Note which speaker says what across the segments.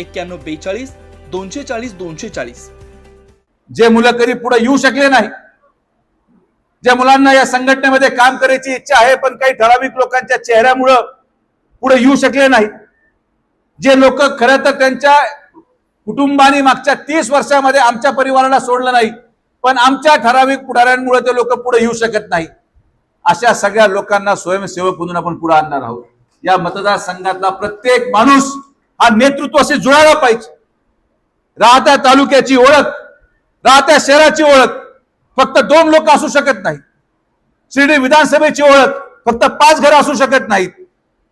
Speaker 1: एक्क्याण्णव बेचाळीस दोनशे चाळीस दोनशे चाळीस.
Speaker 2: जे मुलं कधी पुढे येऊ शकले नाही ज्या मुलांना या संघटनेमध्ये काम करायची इच्छा आहे पण काही ठराविक लोकांच्या चेहऱ्यामुळं पुढे येऊ शकले नाही जे लोक खरं तर त्यांच्या कुटुंबाने मागच्या तीस वर्षामध्ये आमच्या परिवाराला सोडलं नाही पण आमच्या ठराविक पुढाऱ्यांमुळे ते लोक पुढे येऊ शकत नाही अशा सगळ्या लोकांना स्वयंसेवक म्हणून आपण पुढे आणणार आहोत. या मतदारसंघातला प्रत्येक माणूस हा नेतृत्वाशी जुळायला पाहिजे. राहत्या तालुक्याची ओळख राहत्या शहराची ओळख फक्त दोन लोक असू शकत नाही शिर्डी विधानसभेची ओळख फक्त पाच घर असू शकत नाहीत.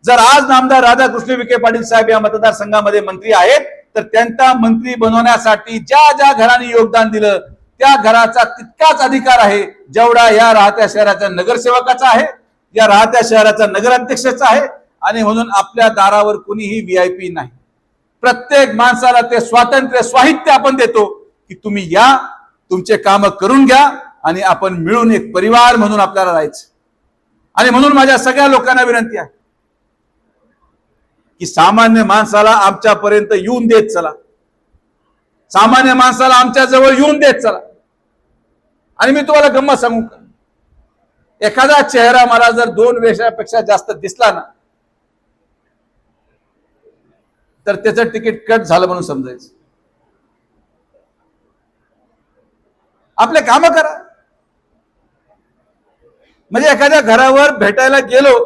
Speaker 2: जर आज नामदार राधाकृष्ण विखे पाटील साहेब या मतदारसंघामध्ये मंत्री आहेत तर त्यांचा मंत्री बनवण्यासाठी ज्या ज्या घरांनी योगदान दिलं त्या घराचा तितकाच अधिकार आहे जेवढा या राहत्या शहराच्या नगरसेवकाचा आहे या राहत्या शहराचा नगराध्यक्षाचा आहे आणि म्हणून आपल्या दारावर कोणीही व्हीआयपी नाही. प्रत्येक माणसाला ते स्वातंत्र्य स्वाहित्य आपण देतो की तुम्ही या तुमचे काम करून घ्या आणि आपण मिळून एक परिवार म्हणून आपल्याला राहायचं. आणि म्हणून माझ्या सगळ्या लोकांना विनंती आहे की सामान्य माणसाला आमच्यापर्यंत येऊन देत चला. सामान्य माणसाला आमच्या जवळ येऊन देत चला. आणि मी तुम्हाला गंमत सांगू का? एखादा चेहरा मला जर दोन वेशापेक्षा जास्त दिसला ना तर त्याचं तिकीट कट झालं म्हणून समजायचं. आपले काम करा. म्हणजे एखाद्या घरावर भेटायला गेलो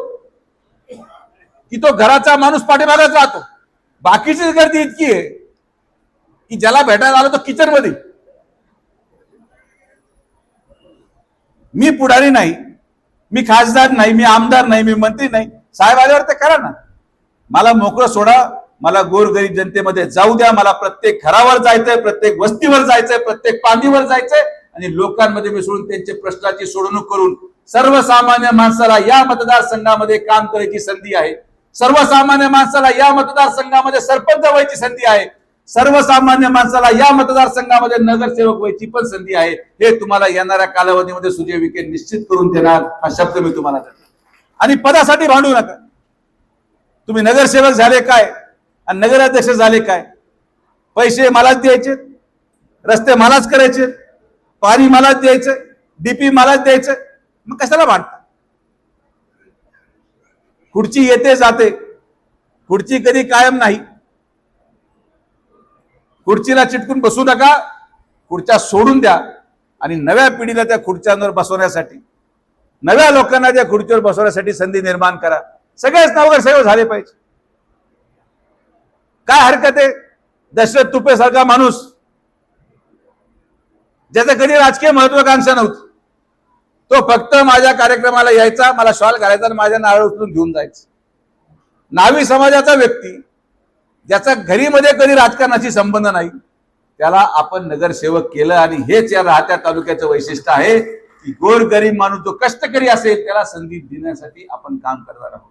Speaker 2: की तो घराचा माणूस पाठीमागाच राहतो. बाकीची गर्दी इतकी आहे की ज्याला भेटायला आलो तो किचनमध्ये मी पुढारी नाही मी खासदार नाही मी आमदार नाही मी मंत्री नाही. साहेब आल्यावर ते करा ना. मला मोकळं सोडा. मला गोरगरीब जनतेमध्ये जाऊ द्या मला प्रत्येक घरावर जायचंय प्रत्येक वस्तीवर जायचंय प्रत्येक पाणीवर जायचंय आणि लोकांमध्ये मिसळून त्यांचे प्रश्नाची सोडवणूक करून सर्वसामान्य माणसाला या मतदारसंघामध्ये काम करायची संधी आहे. सर्वसामान्य माणसाला या मतदारसंघामध्ये सरपंच व्हायची संधी आहे. सर्वसामान्य माणसाला या मतदारसंघामध्ये नगरसेवक व्हायची पण संधी आहे. हे तुम्हाला येणाऱ्या कालावधीमध्ये सुजय विखे निश्चित करून देणार हा शब्द मी तुम्हाला देतो. आणि पदासाठी भांडू नका. तुम्ही नगरसेवक झाले काय? आणि नगराध्यक्ष झाले काय? पैसे मलाच द्यायचे रस्ते मलाच करायचे पाणी मलाच द्यायचं डीपी मलाच द्यायचं. मग कशाला भांडता? खुर्ची येते जाते. खुर्ची कधी कायम नाही. खुर्चीला चिटकून बसू नका. खुर्च्या सोडून द्या. आणि नव्या पिढीला त्या खुर्च्यांवर बसवण्यासाठी नव्या लोकांना त्या खुर्चीवर बसवण्यासाठी संधी निर्माण करा. सगळेच नवगरसेवक झाले पाहिजे. काय हरकत आहे? दशरथ तुपेसारखा माणूस. ज्याचं कधी राजकीय महत्वाकांक्षा नव्हती. तो फक्त माझ्या कार्यक्रमाला यायचा मला शॉल घालायचा आणि माझ्या नारळ उचलून घेऊन जायचं. नावी समाजाचा व्यक्ती ज्याचा घरीमध्ये कधी राजकारणाशी संबंध नाही त्याला आपण नगरसेवक केलं आणि हेच या राहत्या तालुक्याचं वैशिष्ट्य आहे की गोरगरीब माणूस जो कष्टकरी असेल त्याला संधी देण्यासाठी आपण काम करणार आहोत.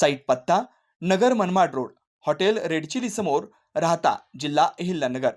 Speaker 1: साईट पत्ता Nagar Manmad road hotel red chili समोर राहता जिल्हा अहिल्यानगर.